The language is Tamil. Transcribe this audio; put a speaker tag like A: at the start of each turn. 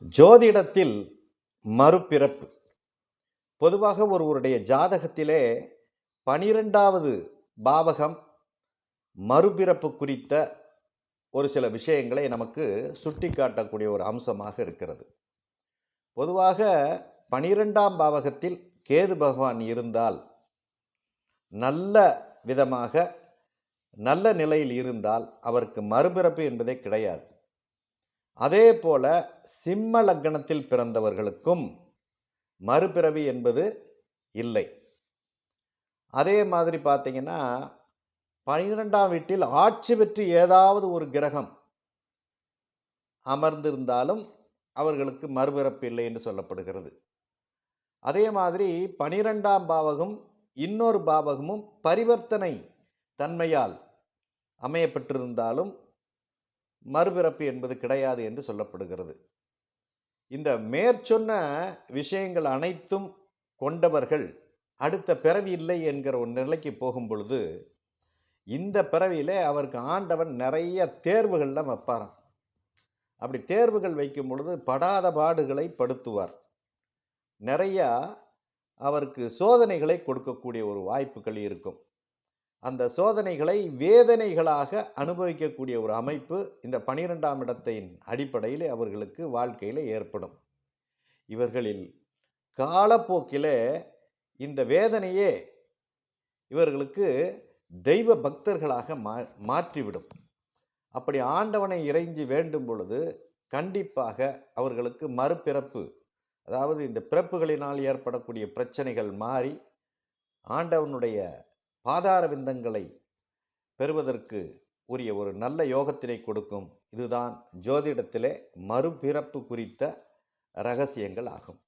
A: ஜோதிடத்தில் மறுபிறப்பு. பொதுவாக ஒருவருடைய ஜாதகத்திலே பனிரெண்டாவது பாவகம் மறுபிறப்பு குறித்த ஒரு சில விஷயங்களை நமக்கு சுட்டி காட்டக்கூடிய ஒரு அம்சமாக இருக்கிறது. பொதுவாக பனிரெண்டாம் பாவகத்தில் கேது பகவான் இருந்தால் நல்ல விதமாக நல்ல நிலையில் இருந்தால் அவருக்கு மறுபிறப்பு என்பதே கிடையாது. அதே போல சிம்ம லக்னத்தில் பிறந்தவர்களுக்கும் மறுபிறவி என்பது இல்லை. அதே மாதிரி பார்த்தீங்கன்னா பனிரெண்டாம் வீட்டில் ஆட்சி பெற்று ஏதாவது ஒரு கிரகம் அமர்ந்திருந்தாலும் அவர்களுக்கு மறுபிறப்பு இல்லை என்று சொல்லப்படுகிறது. அதே மாதிரி பனிரெண்டாம் பாவகம் இன்னொரு பாவகமும் பரிவர்த்தனை தன்மையால் அமையப்பட்டிருந்தாலும் மறுபிறப்பு என்பது கிடையாது என்று சொல்லப்படுகிறது. இந்த மேற்சொன்ன விஷயங்கள் அனைத்தும் கொண்டவர்கள் அடுத்த பிறவி இல்லை என்கிற ஒரு நிலைக்கு போகும் பொழுது இந்த பிறவியிலே அவருக்கு ஆண்டவன் நிறைய தேர்வுகள்லாம் வைப்பாராம். அப்படி தேர்வுகள் வைக்கும் பொழுது படாத பாடுகளை படுத்துவார். நிறையா அவருக்கு சோதனைகளை கொடுக்கக்கூடிய ஒரு வாய்ப்புகள் இருக்கும். அந்த சோதனைகளை வேதனைகளாக அனுபவிக்கக்கூடிய ஒரு அமைப்பு இந்த பனிரெண்டாம் இடத்தின் அடிப்படையில் அவர்களுக்கு வாழ்க்கையில் ஏற்படும். இவர்களில் காலப்போக்கில் இந்த வேதனையே இவர்களுக்கு தெய்வ பக்தர்களாக மா மாற்றிவிடும். அப்படி ஆண்டவனை இறைஞ்சி வேண்டும் பொழுது கண்டிப்பாக அவர்களுக்கு மறுபிறப்பு அதாவது இந்த பிறப்புகளினால் ஏற்படக்கூடிய பிரச்சனைகள் மாறி ஆண்டவனுடைய ஆதார விந்தங்களை பெறுவதற்கு உரிய ஒரு நல்ல யோகத்தினை கொடுக்கும். இதுதான் ஜோதிடத்திலே மறுபிறப்பு குறித்த ரகசியங்கள் ஆகும்.